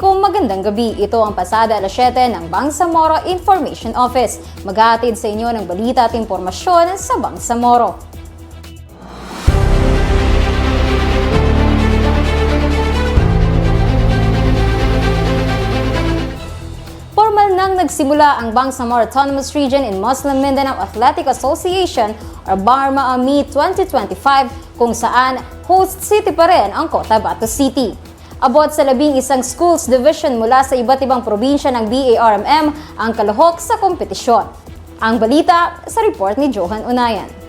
publiko magandang gabi. Ito ang pasada alas 7 ng Bangsamoro Information Office. Maghahatid sa inyo ng balita at impormasyon sa Bangsamoro. Formal nang nagsimula ang Bangsamoro Autonomous Region in Muslim Mindanao Athletic Association or BARMA AMI 2025 kung saan host city pa rin ang Cotabato City. Abot sa labing isang schools division mula sa iba't ibang probinsya ng BARMM ang kalahok sa kompetisyon. Ang balita sa report ni Johan Unayan.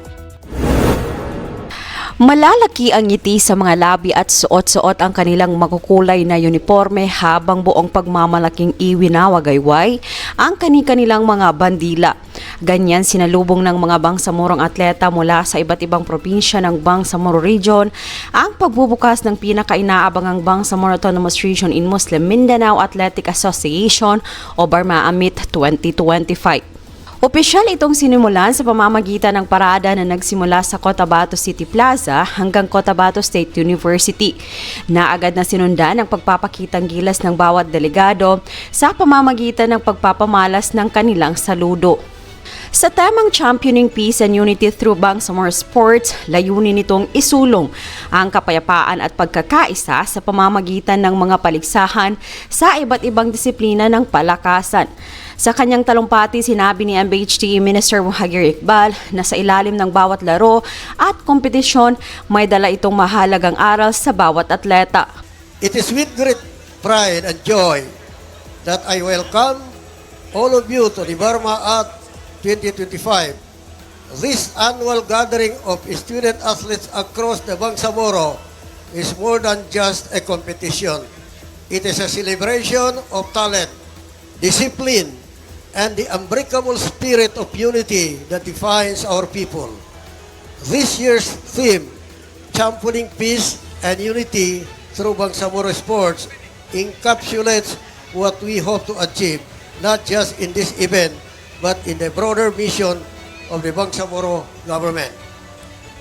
Malalaki ang ngiti sa mga labi at suot-suot ang kanilang makukulay na uniforme habang buong pagmamalaking iwinawagayway ang kani-kanilang mga bandila. Ganyan sinalubong ng mga Bangsamorong atleta mula sa iba't ibang probinsya ng Bangsamoro Region ang pagbubukas ng pinakainaabangang Bangsamoro Autonomous Region in Muslim Mindanao Athletic Association o Barma Amit 2025. Opisyal itong sinimulan sa pamamagitan ng parada na nagsimula sa Cotabato City Plaza hanggang Cotabato State University. Naagad na sinundan ang pagpapakitang gilas ng bawat delegado sa pamamagitan ng pagpapamalas ng kanilang saludo. Sa temang Championing Peace and Unity through Bangsamoro Sports, layunin nitong isulong ang kapayapaan at pagkakaisa sa pamamagitan ng mga paligsahan sa iba't ibang disiplina ng palakasan. Sa kanyang talumpati, sinabi ni MBHTE Minister Muhagir Iqbal na sa ilalim ng bawat laro at kompetisyon, may dala itong mahalagang aral sa bawat atleta. It is with great pride and joy that I welcome all of you to the Burma Art 2025. This annual gathering of student athletes across the Bangsamoro is more than just a competition. It is a celebration of talent, discipline, and the unbreakable spirit of unity that defines our people. This year's theme, Championing Peace and Unity through Bangsamoro Sports, encapsulates what we hope to achieve, not just in this event, but in the broader mission of the Bangsamoro government.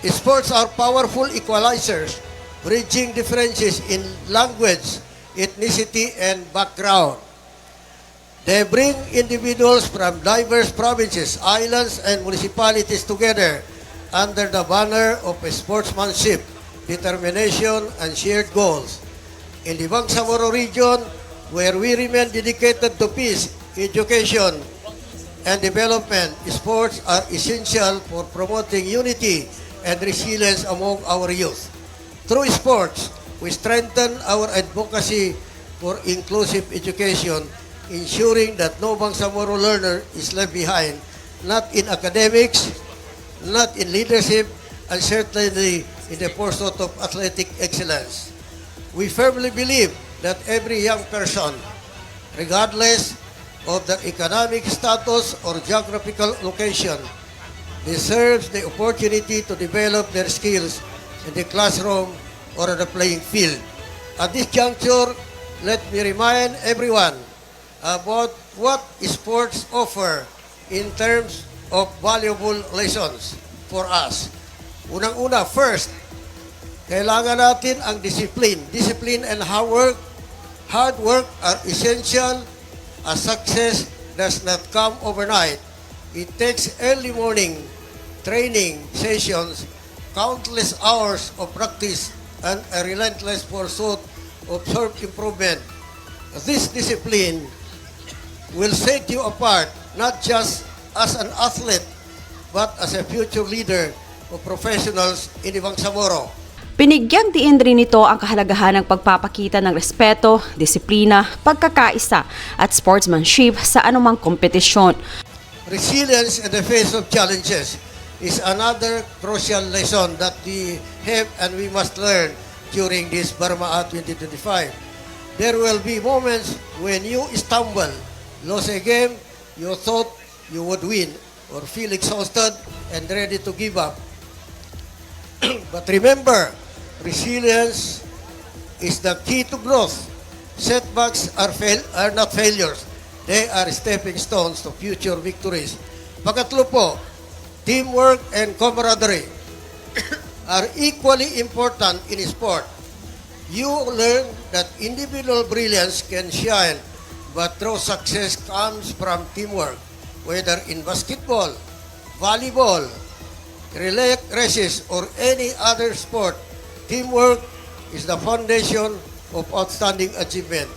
Sports are powerful equalizers, bridging differences in language, ethnicity, and background. They bring individuals from diverse provinces, islands, and municipalities together under the banner of sportsmanship, determination, and shared goals. In the Bangsamoro region, where we remain dedicated to peace, education, and development, sports are essential for promoting unity and resilience among our youth. Through sports, we strengthen our advocacy for inclusive education, ensuring that no Bangsamoro learner is left behind, not in academics, not in leadership, and certainly in the pursuit of athletic excellence. We firmly believe that every young person, regardless of their economic status or geographical location, deserves the opportunity to develop their skills in the classroom or on the playing field. At this juncture, let me remind everyone about what sports offer in terms of valuable lessons for us. Unang-una, first, kailangan natin ang discipline. Discipline and hard work, hard work are essential as success does not come overnight. It takes early morning training sessions, countless hours of practice, and a relentless pursuit of self-improvement. This discipline will set you apart not just as an athlete but as a future leader of professionals in Ibangsamoro. Pinigyang diin rin nito ang kahalagahan ng pagpapakita ng respeto, disiplina, pagkakaisa at sportsmanship sa anumang kompetisyon. Resilience in the face of challenges is another crucial lesson that we have and we must learn during this Burma 2025. There will be moments when you stumble, lose a game you thought you would win, or feel exhausted and ready to give up. but remember, resilience is the key to growth. Setbacks are, fail- are not failures. They are stepping stones to future victories. Pakatlo po, teamwork and camaraderie are equally important in sport. you learn that individual brilliance can shine, but true success comes from teamwork, whether in basketball, volleyball, relay races, or any other sport. Teamwork is the foundation of outstanding achievement.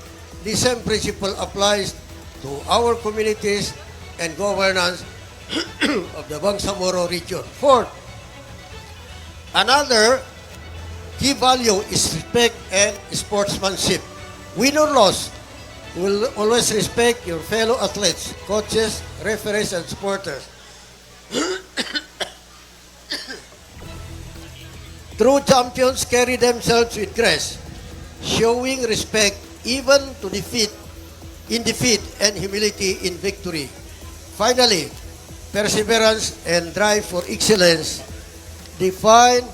The same principle applies to our communities and governance of the Bangsamoro region. Fourth, another key value is respect and sportsmanship. Win or you will always respect your fellow athletes, coaches, referees, and supporters. True champions carry themselves with grace, showing respect even to defeat, in defeat and humility in victory. Finally, perseverance and drive for excellence define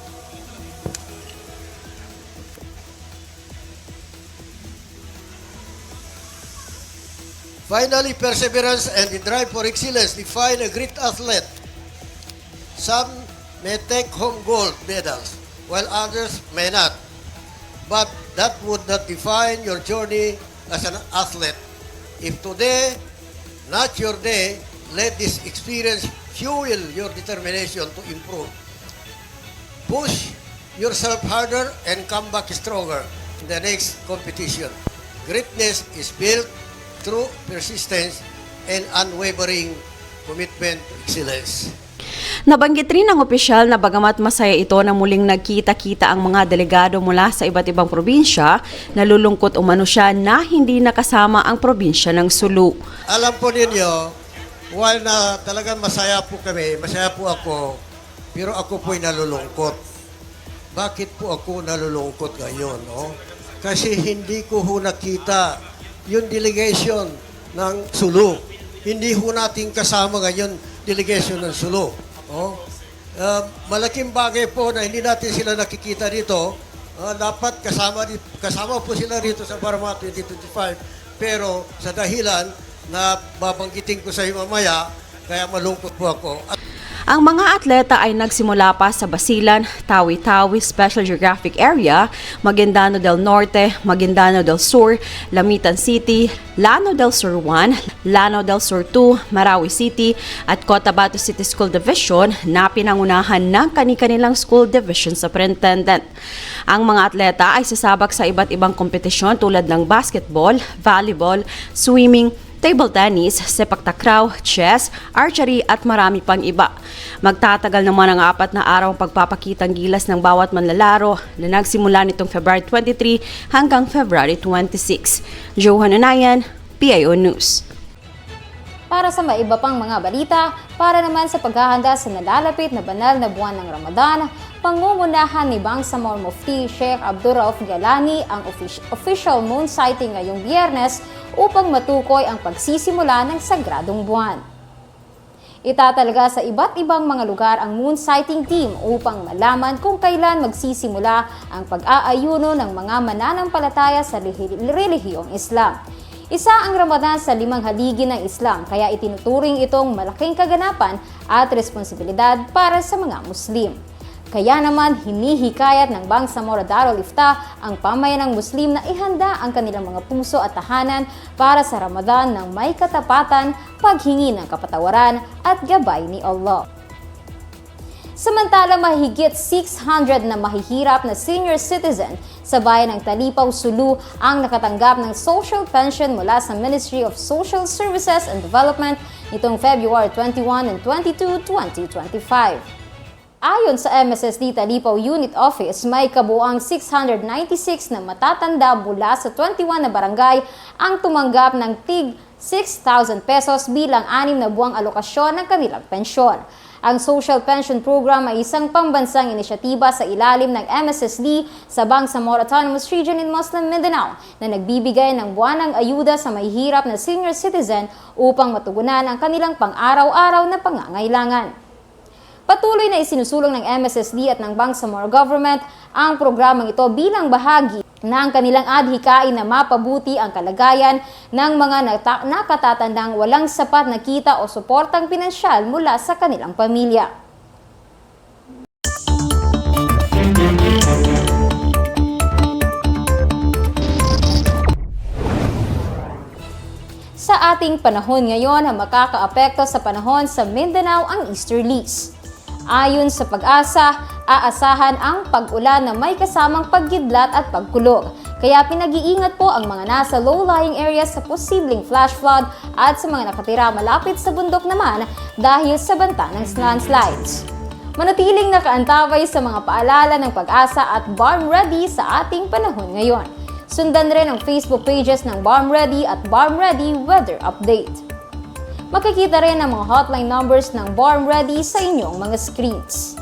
Finally, perseverance and the drive for excellence define a great athlete. Some may take home gold medals, while others may not. But that would not define your journey as an athlete. If today, not your day, let this experience fuel your determination to improve. Push yourself harder and come back stronger in the next competition. Greatness is built through persistence and unwavering commitment to excellence. Nabanggit rin ng opisyal na bagamat masaya ito na muling nagkita-kita ang mga delegado mula sa iba't ibang probinsya, nalulungkot umano siya na hindi nakasama ang probinsya ng Sulu. Alam po ninyo, while na talagang masaya po kami, masaya po ako, pero ako po'y nalulungkot. Bakit po ako nalulungkot ngayon? No? Kasi hindi ko ho nakita yung delegation ng Sulu. Hindi ho natin kasama ngayon delegation ng Sulu. Oh? Uh, malaking bagay po na hindi natin sila nakikita dito. Uh, dapat kasama, kasama po sila rito sa Barma 2025. Pero sa dahilan na babanggitin ko sa iyo mamaya, kaya malungkot po ako. Ang mga atleta ay nagsimula pa sa Basilan, Tawi-Tawi Special Geographic Area, Maguindano del Norte, Maguindano del Sur, Lamitan City, Lano del Sur 1, Lano del Sur 2, Marawi City at Cotabato City School Division na pinangunahan ng kani-kanilang school division superintendent. Ang mga atleta ay sasabak sa iba't ibang kompetisyon tulad ng basketball, volleyball, swimming, table tennis, sepak takraw, chess, archery at marami pang iba. Magtatagal naman ang apat na araw ang pagpapakitang gilas ng bawat manlalaro na nagsimula nitong February 23 hanggang February 26. Johan Anayan, PIO News. Para sa maiba pang mga balita, para naman sa paghahanda sa nalalapit na banal na buwan ng Ramadan, pangungunahan ni Bangsamoro Mufti Sheikh Abdurrauf Galani ang offic- official moon sighting ngayong biyernes upang matukoy ang pagsisimula ng sagradong buwan. Itatalaga sa iba't ibang mga lugar ang moon sighting team upang malaman kung kailan magsisimula ang pag-aayuno ng mga mananampalataya sa relihiyong Islam. Isa ang Ramadan sa limang haligi ng Islam kaya itinuturing itong malaking kaganapan at responsibilidad para sa mga Muslim. Kaya naman hinihikayat ng Bangsamoro Darul Ifta ang pamayanang Muslim na ihanda ang kanilang mga puso at tahanan para sa Ramadan ng may katapatan, paghingi ng kapatawaran at gabay ni Allah. Samantala mahigit 600 na mahihirap na senior citizen sa bayan ng Talipaw, Sulu ang nakatanggap ng social pension mula sa Ministry of Social Services and Development nitong February 21 and 22, 2025. Ayon sa MSSD Talipaw Unit Office, may kabuang 696 na matatanda mula sa 21 na barangay ang tumanggap ng TIG 6,000 pesos bilang anim na buwang alokasyon ng kanilang pensyon. Ang Social Pension Program ay isang pambansang inisyatiba sa ilalim ng MSSD sa Bangsamoro Autonomous Region in Muslim Mindanao na nagbibigay ng buwanang ayuda sa mahihirap na senior citizen upang matugunan ang kanilang pang-araw-araw na pangangailangan. Patuloy na isinusulong ng MSSD at ng Bangsamoro Government ang programang ito bilang bahagi na ang kanilang adhikain na mapabuti ang kalagayan ng mga nata- nakatatandang walang sapat na kita o suportang pinansyal mula sa kanilang pamilya. Sa ating panahon ngayon, makakaapekto sa panahon sa Mindanao ang easterlies. Ayon sa pag-asa, aasahan ang pag-ulan na may kasamang paggidlat at pagkulog. Kaya pinag-iingat po ang mga nasa low-lying areas sa posibleng flash flood at sa mga nakatira malapit sa bundok naman dahil sa banta ng landslides. Manatiling nakaantabay sa mga paalala ng pag-asa at Barm Ready sa ating panahon ngayon. Sundan rin ang Facebook pages ng Barm Ready at Barm Ready Weather Update. Makikita rin ang mga hotline numbers ng Barm Ready sa inyong mga screens.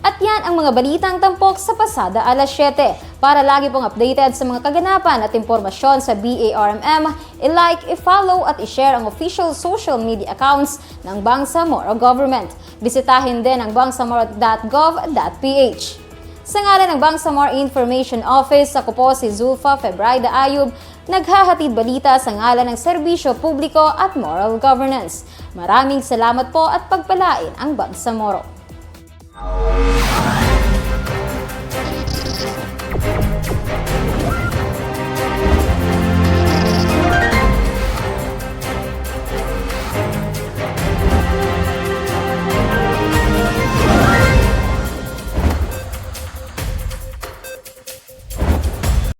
At yan ang mga balitang tampok sa pasada alas 7. Para lagi pong updated sa mga kaganapan at impormasyon sa BARMM, i-like, i-follow at i-share ang official social media accounts ng Bangsamoro Government. Bisitahin din ang bangsamoro.gov.ph. Sa ngalan ng Bangsamoro Information Office, ako po si Zulfa Febraida Ayub, naghahatid balita sa ngalan ng serbisyo publiko at moral governance. Maraming salamat po at pagpalain ang Bangsamoro.